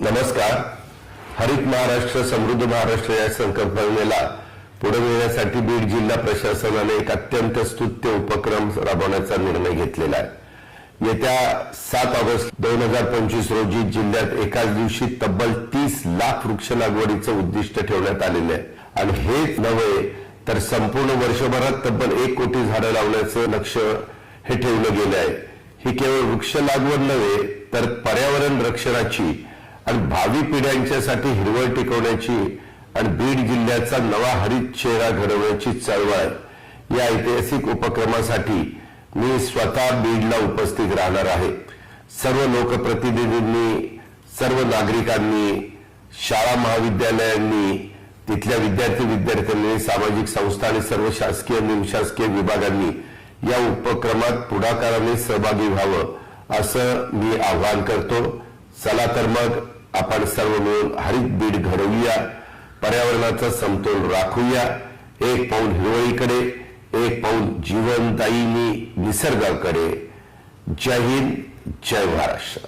नमस्कार. हरित महाराष्ट्र समृद्ध महाराष्ट्र या संकल्पनेला पुढे नेण्यासाठी बीड जिल्हा प्रशासनाने एक अत्यंत स्तुत्य उपक्रम राबवण्याचा निर्णय घेतलेला आहे. येत्या सात ऑगस्ट दोन हजार पंचवीस रोजी जिल्ह्यात एकाच दिवशी तब्बल तीस लाख वृक्ष लागवडीचं उद्दिष्ट ठेवण्यात आलेलं आहे. आणि हेच नव्हे तर संपूर्ण वर्षभरात तब्बल एक कोटी झाडं लावण्याचं लक्ष हे ठेवलं गेलं आहे. ही केवळ वृक्ष लागवड नव्हे तर पर्यावरण रक्षणाची आणि भावी पिढ्यांच्यासाठी हिरवळ टिकवण्याची आणि बीड जिल्ह्याचा नवा हरित चेहरा घडवण्याची चळवळ या ऐतिहासिक उपक्रमासाठी मी स्वतः बीडला उपस्थित राहणार आहे. सर्व लोकप्रतिनिधींनी सर्व नागरिकांनी शाळा महाविद्यालयांनी तिथल्या विद्यार्थी विद्यार्थ्यांनी सामाजिक संस्था आणि सर्व शासकीय निमशासकीय विभागांनी या उपक्रमात पुढाकाराने सहभागी व्हावं असं मी आवाहन करतो. चला तर मग आपण सर्व मिळून हरित बीड घडवूया पर्यावरणाचा समतोल राखूया. एक पाऊल हिरवळीकडे एक पाऊल जीवनदायिनी निसर्गाकडे. जय हिंद जय महाराष्ट्र.